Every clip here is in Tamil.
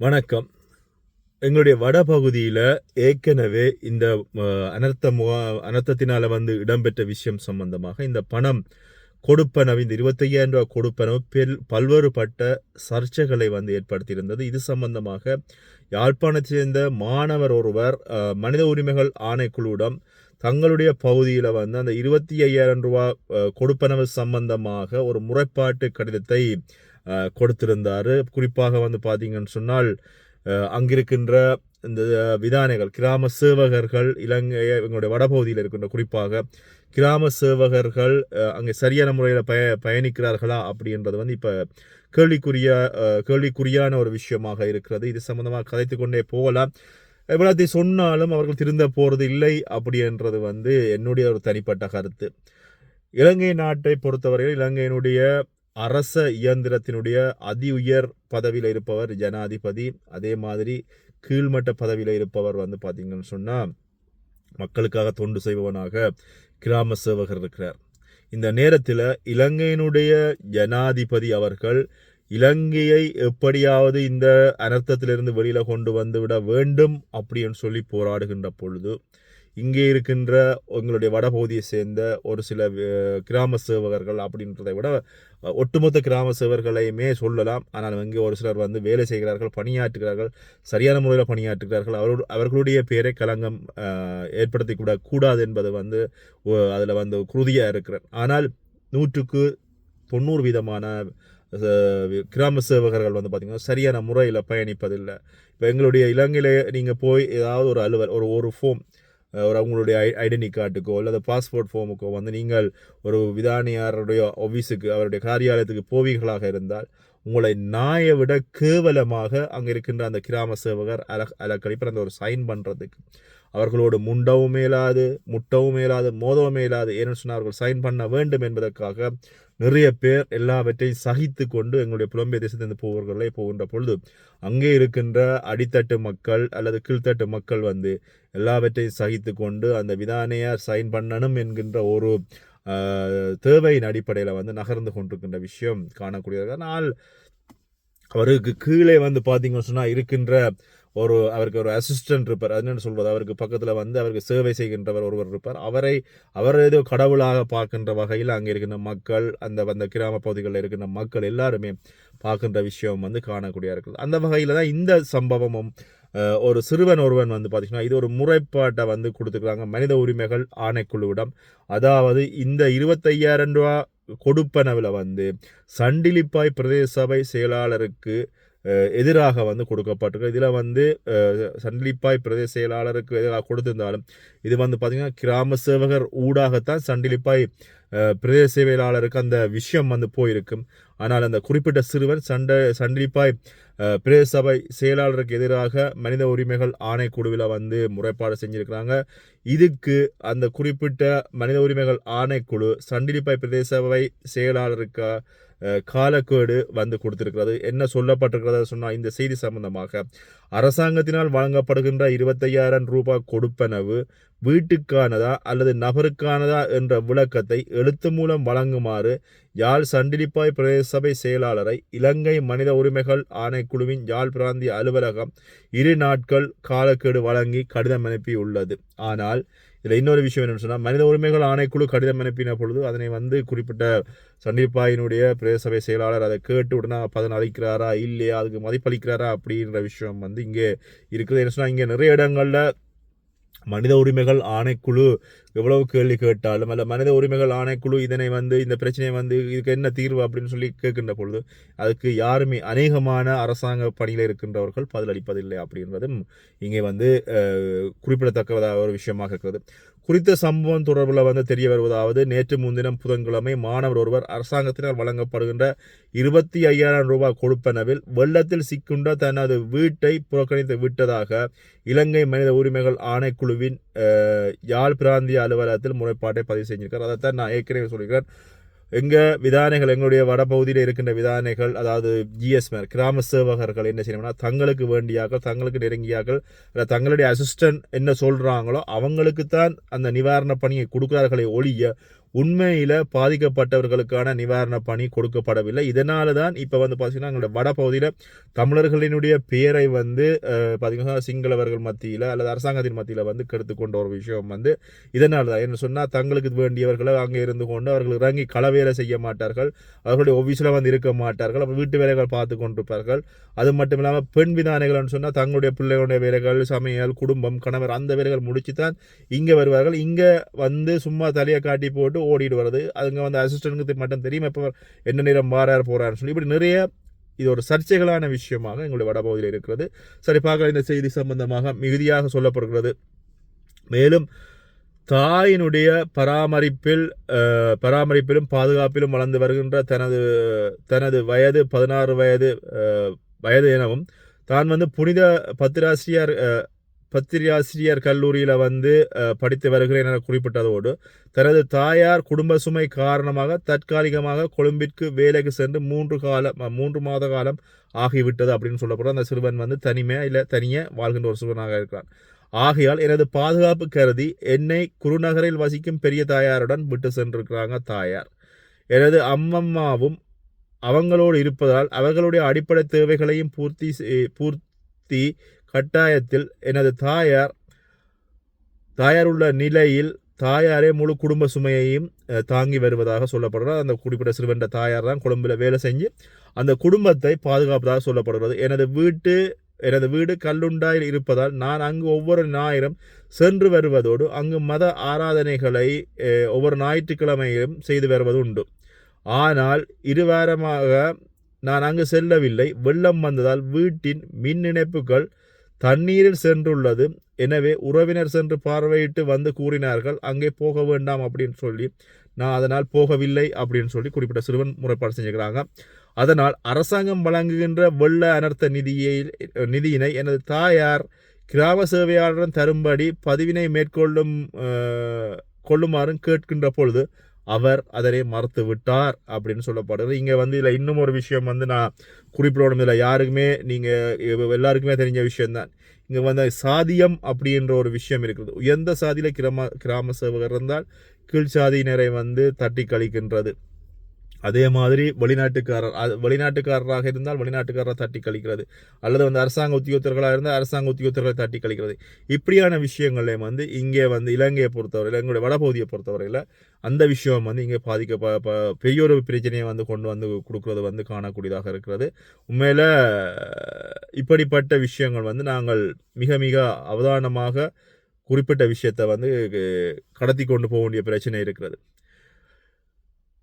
வணக்கம். எங்களுடைய வடபகுதியில் ஏற்கனவே இந்த அனர்த்த முகா அனர்த்தத்தினால் வந்து இடம்பெற்ற விஷயம் சம்பந்தமாக இந்த பணம் கொடுப்பனவு இந்த இருபத்தையாயிரம் ரூபாய் கொடுப்பனவு பெல் பல்வேறுபட்ட சர்ச்சைகளை வந்து ஏற்படுத்தியிருந்தது. இது சம்பந்தமாக யாழ்ப்பாணத்தை சேர்ந்த மாணவர் ஒருவர் மனித உரிமைகள் ஆணைக்குழுவிடம் தங்களுடைய பகுதியில் வந்து அந்த இருபத்தி ஐயாயிரம் ரூபாய் கொடுப்பனவு சம்பந்தமாக ஒரு முறைப்பாட்டு கடிதத்தை கொடுத்திருந்தார். குறிப்பாக வந்து பார்த்தீங்கன்னு சொன்னால் அங்கிருக்கின்ற இந்த விதானைகள் கிராம சேவகர்கள் இலங்கை எங்களுடைய வடபகுதியில் இருக்கின்ற குறிப்பாக கிராம சேவகர்கள் அங்கே சரியான முறையில் பய பயணிக்கிறார்களா அப்படின்றது வந்து இப்போ கேள்விக்குரிய அஹ், கேள்விக்குறியான ஒரு விஷயமாக இருக்கிறது. இது சம்மந்தமாக கதைத்து கொண்டே போகலாம். எவ்வளோத்தையும் சொன்னாலும் அவர்கள் திருந்த போகிறது இல்லை அப்படின்றது வந்து என்னுடைய ஒரு தனிப்பட்ட கருத்து. இலங்கை நாட்டை பொறுத்தவரையில் இலங்கையினுடைய அரச இயந்திரத்தினுடைய அதி உயர் பதவியில் இருப்பவர் ஜனாதிபதி. அதே மாதிரி கீழ்மட்ட பதவியில் இருப்பவர் வந்து பார்த்திங்கன்னு சொன்னால் மக்களுக்காக தொண்டு செய்பவனாக கிராம சேவகர் இருக்கிறார். இந்த நேரத்தில் இலங்கையினுடைய ஜனாதிபதி அவர்கள் இலங்கையை எப்படியாவது இந்த அனர்த்தத்திலிருந்து வெளியில் கொண்டு வந்து விட வேண்டும் அப்படின்னு சொல்லி போராடுகின்ற பொழுது இங்கே இருக்கின்ற எங்களுடைய வடபகுதியை சேர்ந்த ஒரு சில கிராம சேவகர்கள் அப்படின்றதை விட ஒட்டுமொத்த கிராம சேவர்களையுமே சொல்லலாம். ஆனால் இங்கே ஒரு சிலர் வந்து வேலை செய்கிறார்கள் பணியாற்றுகிறார்கள் சரியான முறையில் பணியாற்றுகிறார்கள். அவரோட அவர்களுடைய பேரை களங்கம் ஏற்படுத்தி கூட கூடாது என்பது வந்து அதில் வந்து குருதியாக இருக்கிறேன் ஆனால் நூற்றுக்கு தொண்ணூறு விதமான கிராம சேவகர்கள் வந்து பார்த்திங்கன்னா சரியான முறையில் பயணிப்பதில்லை. இப்போ எங்களுடைய இலங்கையில் நீங்கள் போய் ஏதாவது ஒரு அலுவல் ஒரு ஒரு ஃபோம் ஒரு அவங்களுடைய ஐ ஐடென்டி கார்டுக்கோ அல்லது பாஸ்போர்ட் ஃபார்முக்கோ வந்து நீங்கள் ஒரு விதானியாருடைய ஆஃபீஸுக்கு அவருடைய காரியாலயத்துக்கு போவீர்களாக இருந்தால் உங்களை நாயை விட கேவலமாக அங்கே இருக்கின்ற அந்த கிராம சேவகர் அல அலக்கழிப்பர் அந்த ஒரு சைன் பண்ணுறதுக்கு அவர்களோடு முண்டவும் மேலாது முட்டவும் மேலாது மோதவும் மேலாது ஏன்னு சொன்னால் அவர்கள் சைன் பண்ண வேண்டும் என்பதற்காக நிறைய பேர் எல்லாவற்றையும் சகித்து கொண்டு எங்களுடைய புலம்பெயர் தேசத்திலிருந்து போவர்களே போகின்ற பொழுது அங்கே இருக்கின்ற அடித்தட்டு மக்கள் அல்லது கீழ்த்தட்டு மக்கள் வந்து எல்லாவற்றையும் சகித்து கொண்டு அந்த விதானையார் சைன் பண்ணணும் என்கின்ற ஒரு தேவையின் அடிப்படையில் வந்து நகர்ந்து கொண்டிருக்கின்ற விஷயம் காணக்கூடியது ஆனால் அவருக்கு கீழே வந்து பார்த்தீங்கன்னு சொன்னால் இருக்கின்ற ஒரு அவருக்கு ஒரு அசிஸ்டன்ட் இருப்பார். அது என்ன சொல்வது அவருக்கு பக்கத்தில் வந்து அவருக்கு சேவை செய்கின்றவர் ஒருவர் இருப்பார். அவரை அவர் ஏதோ கடவுளாக பார்க்கின்ற வகையில் அங்கே இருக்கின்ற மக்கள் அந்த அந்த கிராம பகுதிகளில் இருக்கின்ற மக்கள் எல்லாருமே பார்க்கின்ற விஷயம் வந்து காணக்கூடிய இருக்குது. அந்த வகையில் தான் இந்த சம்பவமும் ஒரு சிறுவன் ஒருவன் வந்து பார்த்திங்கன்னா இது ஒரு முறைப்பாட்டை வந்து கொடுத்துருக்காங்க. மனித உரிமைகள் ஆணைக்குழுவிடம். அதாவது இந்த இருபத்தையாயிரம் ரூபா கொடுப்பனவில் வந்து சண்டிலிப்பாய் பிரதேச சபை செயலாளருக்கு எதிராக வந்து கொடுக்கப்பட்டிருக்கு. இதில் வந்து சண்டிலிப்பாய் பிரதேச செயலாளருக்கு எதிராக கொடுத்திருந்தாலும் இது வந்து பார்த்திங்கன்னா கிராம சேவகர் ஊடாகத்தான் சண்டிலிப்பாய் பிரதேச செயலாளருக்கு அந்த விஷயம் வந்து போயிருக்கும் ஆனால் அந்த குறிப்பிட்ட சிறுவன் சண்டை சண்டிலிப்பாய் பிரதேச சபை செயலாளருக்கு எதிராக மனித உரிமைகள் ஆணைக்குழுவில் வந்து முறைப்பாடு செஞ்சுருக்கிறாங்க. இதுக்கு அந்த குறிப்பிட்ட மனித உரிமைகள் ஆணைக்குழு சண்டிலிப்பாய் பிரதேச சபை செயலாளருக்கு காலக்கேடு வந்து கொடுத்திருக்கிறது. என்ன சொல்லப்பட்டிருக்கிறது சொன்னால் இந்த செய்தி சம்பந்தமாக அரசாங்கத்தினால் வழங்கப்படுகின்ற இருபத்தையாயிரம் ரூபாய் கொடுப்பனவு வீட்டுக்கானதா அல்லது நபருக்கானதா என்ற விளக்கத்தை எழுத்து மூலம் வழங்குமாறு யாழ் சண்டிலிப்பாய் பிரதேச சபை செயலாளரை இலங்கை மனித உரிமைகள் ஆணைக்குழுவின் யாழ் பிராந்திய அலுவலகம் இரு நாட்கள் காலக்கெடு வழங்கி கடிதம் அனுப்பியுள்ளது. ஆனால் இதில் இன்னொரு விஷயம் என்னன்னு சொன்னால் மனித உரிமைகள் ஆணைக்குழு கடிதம் அனுப்பின பொழுது அதனை வந்து குறிப்பிட்ட சண்டிப்பாயினுடைய பிரதேச சபை செயலாளர் அதை கேட்டு உடனே பதன் அளிக்கிறாரா? இல்லையா? அதுக்கு மதிப்பளிக்கிறாரா? அப்படின்ற விஷயம் வந்து இங்கே இருக்குது. என்ன சொன்னால் இங்கே நிறைய இடங்களில் மனித உரிமைகள் ஆணைக்குழு எவ்வளவு கேள்வி கேட்டாலும் அல்ல மனித உரிமைகள் ஆணைக்குழு இதனை வந்து இந்த பிரச்சனையை வந்து இதுக்கு என்ன தீர்வு அப்படின்னு சொல்லி கேட்கின்ற பொழுது அதுக்கு யாருமே அநேகமான அரசாங்க பணியில் இருக்கின்றவர்கள் பதிலளிப்பதில்லை அப்படின்றதும் இங்கே வந்து குறிப்பிடத்தக்கதாக ஒரு விஷயமாக இருக்கிறது. குறித்த சம்பவம் தொடர்பில் வந்து தெரிய வருவதாவது நேற்று முன்தினம் புதன்கிழமை மாணவர் ஒருவர் அரசாங்கத்தினால் வழங்கப்படுகின்ற இருபத்தி ஐயாயிரம் ரூபாய் கொடுப்பனவில் வெள்ளத்தில் சிக்குண்ட தனது வீட்டை புறக்கணித்து விட்டதாக இலங்கை மனித உரிமைகள் ஆணைக்குழுவின் யாழ் பிராந்திய அலுவலகத்தில் முறைப்பாட்டை பதிவு செஞ்சிருக்கார். அதைத்தான் நான் ஏற்கனவே சொல்லியிருக்கிறேன். எங்க விதானைகள் எங்களுடைய வடபகுதியில் இருக்கின்ற விதானைகள் அதாவது ஜிஎஸ்மர் கிராம சேவகர்கள் என்ன செய்யணும்னா தங்களுக்கு வேண்டியாக்கள் தங்களுக்கு நெருங்கியாக்கள் இல்லை தங்களுடைய அசிஸ்டன்ட் என்ன சொல்றாங்களோ அவங்களுக்கு தான் அந்த நிவாரண பணியை கொடுக்குறார்களே ஒழிய உண்மையில் பாதிக்கப்பட்டவர்களுக்கான நிவாரண பணி கொடுக்கப்படவில்லை. இதனால தான் இப்போ வந்து பார்த்தீங்கன்னா வட பகுதியில் தமிழர்களினுடைய பெயரை வந்து பார்த்திங்கன்னா பார்த்தீங்கன்னா சிங்களவர்கள் மத்தியில் அல்லது அரசாங்கத்தின் மத்தியில் வந்து கெடுத்து கொண்ட ஒரு விஷயம் வந்து இதனால தான் என்ன சொன்னால் தங்களுக்கு வேண்டியவர்களை அங்கே இருந்து கொண்டு அவர்கள் இறங்கி களவேலை செய்ய மாட்டார்கள். அவர்களுடைய ஆஃபீஸில் வந்து இருக்க மாட்டார்கள். அப்போ வீட்டு வேலைகள் பார்த்து கொண்டிருப்பார்கள். அது மட்டும் இல்லாமல் பெண் விதானைகள்னு சொன்னால் தங்களுடைய பிள்ளைகளுடைய வேலைகள் சமையல் குடும்பம் கணவர் அந்த வேலைகள் முடிச்சு தான் இங்கே வருவார்கள். இங்கே வந்து சும்மா தலையை காட்டி போட்டு ஓடிடுவது அதுங்க வந்து அசிஸ்டன்ட்டுக்கு மட்டும் தெரியும் எப்போ என்ன நேரம் மாறார் போகிறாருன்னு சொல்லி இப்படி நிறைய இது ஒரு சர்ச்சைகளான விஷயமாக எங்களுடைய வடபகுதியில் இருக்கிறது. சரி பார்க்கலாம். இந்த செய்தி சம்பந்தமாக மிகுதியாக சொல்லப்படுகிறது. மேலும் தாயினுடைய பராமரிப்பில் பராமரிப்பிலும் பாதுகாப்பிலும் வளர்ந்து வருகின்ற தனது தனது வயது பதினாறு வயது வயது எனவும் தான் வந்து புனித பத்திராசிரியர் பத்திரியாசிரியர் கல்லூரியில் வந்து படித்து வருகிறேன் என குறிப்பிட்டதோடு தனது தாயார் குடும்ப சுமை காரணமாக தற்காலிகமாக கொழும்பிற்கு வேலைக்கு சென்று மூன்று காலம் மூன்று மாத காலம் ஆகிவிட்டது அப்படின்னு சொல்லப்படுற அந்த சிறுவன் வந்து தனிமையாக இல்லை தனியாக வாழ்கின்ற ஒரு சிறுவனாக இருக்கிறான். ஆகையால் எனது பாதுகாப்பு கருதி என்னை குருநகரில் வசிக்கும் பெரிய தாயாருடன் விட்டு சென்றிருக்கிறாங்க தாயார். எனது அம்மம்மாவும் அவங்களோடு இருப்பதால் அவர்களுடைய அடிப்படை தேவைகளையும் பூர்த்தி பூர்த்தி கட்டாயத்தில் எனது தாயார் தாயார் உள்ள நிலையில் தாயாரே முழு குடும்ப சுமையையும் தாங்கி வருவதாக சொல்லப்படுறது அந்த குறிப்பிட்ட சிறுவன்ற தாயார் தான் கொழும்பில் வேலை செஞ்சு அந்த குடும்பத்தை பாதுகாப்பதாக சொல்லப்படுகிறது. எனது வீட்டு எனது வீடு கல்லுண்டாயில் இருப்பதால் நான் அங்கு ஒவ்வொரு ஞாயிறும் சென்று வருவதோடு அங்கு மத ஆராதனைகளை ஒவ்வொரு ஞாயிற்றுக்கிழமையிலும் செய்து வருவது உண்டு. ஆனால் இருவாரமாக நான் அங்கு செல்லவில்லை. வெள்ளம் வந்ததால் வீட்டின் மின் இணைப்புகள் தண்ணீரில் சென்றுள்ளது. எனவே உறவினர் சென்று பார்வையிட்டு வந்து கூறினார்கள் அங்கே போக வேண்டாம் அப்படின்னு சொல்லி. நான் அதனால் போகவில்லை அப்படின்னு சொல்லி குறிப்பிட்ட சிறுவன் முறைப்பாடு செஞ்சுக்கிறாங்க. அதனால் அரசாங்கம் வழங்குகின்ற வெள்ள அனர்த்த நிதியை நிதியினை எனது தாயார் கிராம சேவையாளரிடம் தரும்படி பதிவினை மேற்கொள்ளும் கொள்ளுமாறும் கேட்கின்ற பொழுது அவர் அதனை மறுத்து விட்டார் அப்படின்னு சொல்லப்படுது. இங்கே வந்து இதில் இன்னும் ஒரு விஷயம் வந்து நான் குறிப்பிடணும். இதில் யாருக்குமே நீங்கள் எல்லாருக்குமே தெரிஞ்ச விஷயம்தான். இங்கே வந்து சாதியம் அப்படின்ற ஒரு விஷயம் இருக்குது. உயர்ந்த சாதியில் கிராம கிராம சேவகர் இருந்தால் கீழ் சாதியினரை வந்து தட்டி கழிக்கின்றது. அதே மாதிரி வெளிநாட்டுக்காரர் அது வெளிநாட்டுக்காரராக இருந்தால் வெளிநாட்டுக்காரரை தட்டி கழிக்கிறது. அல்லது வந்து அரசாங்க உத்தியோகத்தர்களாக இருந்தால் அரசாங்க உத்தியோகத்தர்களை தட்டி கழிக்கிறது. இப்படியான விஷயங்களையும் வந்து இங்கே வந்து இலங்கையை பொறுத்தவரையில் எங்களுடைய வடபகுதியை பொறுத்தவரையில் அந்த விஷயம் வந்து இங்கே பாதிக்க பெரிய ஒரு பிரச்சனையை வந்து கொண்டு வந்து கொடுக்கறது வந்து காணக்கூடியதாக இருக்கிறது. உண்மையில் இப்படிப்பட்ட விஷயங்கள் வந்து நாங்கள் மிக மிக அவதானமாக குறிப்பிட்ட விஷயத்தை வந்து கடத்தி கொண்டு போக வேண்டிய பிரச்சனை இருக்கிறது.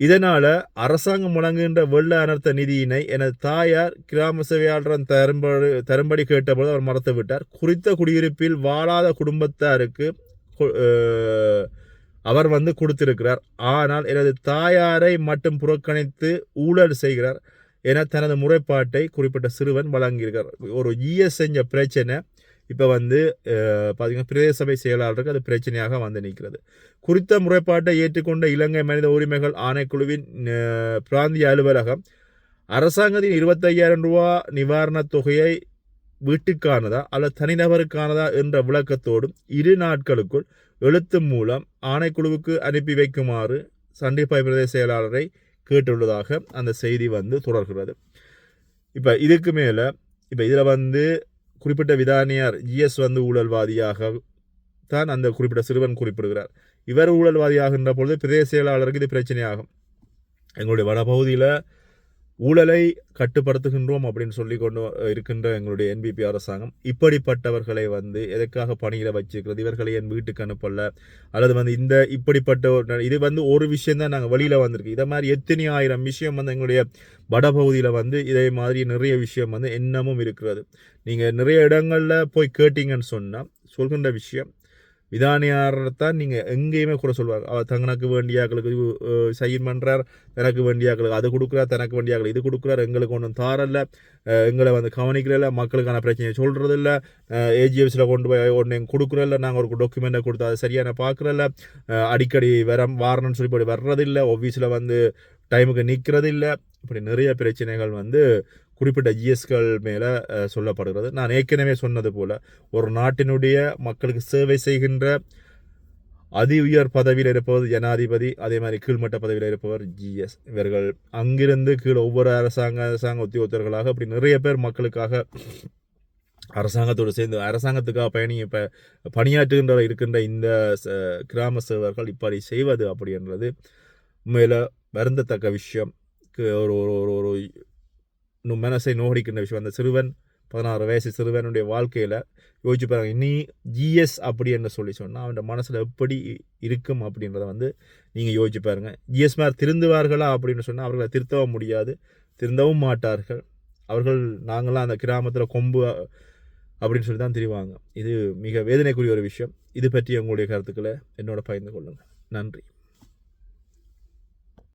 இதனால் அரசாங்கம் வழங்குகின்ற வெள்ள அனர்த்த நிதியினை எனது தாயார் கிராம சேவையாளரிடம் தரும்படி தரும்படி கேட்டபோது அவர் மறுத்துவிட்டார் குறித்த குடியிருப்பில் வாழாத குடும்பத்தாருக்கு அவர் வந்து கொடுத்திருக்கிறார். ஆனால் எனது தாயாரை மட்டும் புறக்கணித்து ஊழல் செய்கிறார் என தனது முறைப்பாட்டை குறிப்பிட்ட சிறுவன் வழங்கியிருக்கிறார். ஒரு இஎஸ் செஞ்ச பிரச்சனை இப்போ வந்து பார்த்திங்கன்னா பிரதேச சபை செயலாளருக்கு அது பிரச்சனையாக வந்து நிற்கிறது. குறித்த முறைப்பாட்டை ஏற்றுக்கொண்ட இலங்கை மனித உரிமைகள் ஆணைக்குழுவின் பிராந்திய அலுவலகம் அரசாங்கத்தின் இருபத்தையாயிரம் ரூபா நிவாரணத் தொகையை வீட்டுக்கானதா அல்லது தனிநபருக்கானதா என்ற விளக்கத்தோடும் இரு நாட்களுக்குள் எழுத்து மூலம் ஆணைக்குழுவுக்கு அனுப்பி வைக்குமாறு சண்டிப்பாய் பிரதேச செயலாளரை கேட்டுள்ளதாக அந்த செய்தி வந்து தொடர்கிறது. இப்போ இதுக்கு மேலே இப்போ இதில் வந்து குறிப்பிட்ட விதானியார் ஜிஎஸ் வந்து ஊழல்வாதியாக தான் அந்த குறிப்பிட்ட சிறுவன் குறிப்பிடுகிறார். இவர் ஊழல்வாதியாகின்ற பொழுது பிரதேச செயலாளருக்கு இது பிரச்சனையாகும். எங்களுடைய வடபகுதியில் ஊழலை கட்டுப்படுத்துகின்றோம் அப்படின்னு சொல்லி கொண்டு இருக்கின்ற எங்களுடைய என்பிபி அரசாங்கம் இப்படிப்பட்டவர்களை வந்து எதற்காக பணியில் வச்சுக்கிறது இவர்களை என் வீட்டுக்கு அனுப்பல. அல்லது வந்து இந்த இப்படிப்பட்ட ஒரு இது வந்து ஒரு விஷயம் தான் நாங்கள் வெளியில் வந்திருக்கு. இதை மாதிரி எத்தனை ஆயிரம் விஷயம் வந்து எங்களுடைய வடபகுதியில் வந்து இதே மாதிரி நிறைய விஷயம் வந்து இன்னமும் இருக்கிறது. நீங்கள் நிறைய இடங்களில் போய் கேட்டிங்கன்னு சொன்னால் சொல்கின்ற விஷயம் விதானியாரத்தான் நீங்கள் எங்கேயுமே கூட சொல்வாங்க அவர் தங்களுக்கு வேண்டியாக்களுக்கு சைன் பண்ணுறார் தனக்கு வேண்டியாக்களுக்கு அது கொடுக்குறார் தனக்கு வேண்டியாக்கள் இது கொடுக்குறார் எங்களுக்கு ஒன்றும் தாரல்ல. எங்களை வந்து கவனிக்கிறதில்ல மக்களுக்கான பிரச்சனையை சொல்கிறதில்ல ஏஜிஎஃப்ஸில் கொண்டு போய் ஒன்று கொடுக்குறதில்ல நாங்கள் ஒரு டாக்குமெண்ட்டை கொடுத்து அதை சரியான பார்க்குறதில்ல. அடிக்கடி வர வாரணும்னு சொல்லி இப்படி வர்றதில்லை. ஆஃபீஸில் வந்து டைமுக்கு நிற்கிறது இல்லை இப்படி நிறைய பிரச்சனைகள் வந்து குறிப்பிட்ட ஜிஎஸ்கள் மேலே சொல்லப்படுகிறது. நான் ஏற்கனவே சொன்னது போல் ஒரு நாட்டினுடைய மக்களுக்கு சேவை செய்கின்ற அதி உயர் பதவியில் இருப்பவர் ஜனாதிபதி அதே மாதிரி கீழ்மட்ட பதவியில் இருப்பவர் ஜிஎஸ் இவர்கள் அங்கிருந்து கீழே ஒவ்வொரு அரசாங்க அரசாங்க உத்தியோகத்தர்களாக அப்படி நிறைய பேர் மக்களுக்காக அரசாங்கத்தோடு சேர்ந்து அரசாங்கத்துக்காக பயணி இப்போ பணியாற்றுகின்ற இருக்கின்ற இந்த ச- கிராம சேவர்கள் இப்படி செய்வது அப்படின்றது மேலே வருந்தத்தக்க விஷயம். ஒரு ஒரு ஒரு ஒரு இன்னும் மனசை நோடிக்கின்ற விஷயம். அந்த சிறுவன் பதினாறு வயசு சிறுவனுடைய வாழ்க்கையில் யோசிச்சு பாருங்க இனி ஜிஎஸ் அப்படி என்று சொல்லி சொன்னால் அவன் மனசில் எப்படி இருக்கும் அப்படின்றத வந்து நீங்கள் யோசிச்சு பாருங்கள் ஜிஎஸ் மேர் திருந்துவார்களா அப்படின்னு சொன்னால் அவர்களை திருத்தவும் முடியாது திருந்தவும் மாட்டார்கள். அவர்கள் நாங்களாம் அந்த கிராமத்தில் கொம்பு அப்படின்னு சொல்லி தான் தெரிவாங்க. இது மிக வேதனைக்குரிய ஒரு விஷயம். இது பற்றி உங்களுடைய கருத்துக்களை என்னோட பகிர்ந்து கொள்ளுங்கள். நன்றி.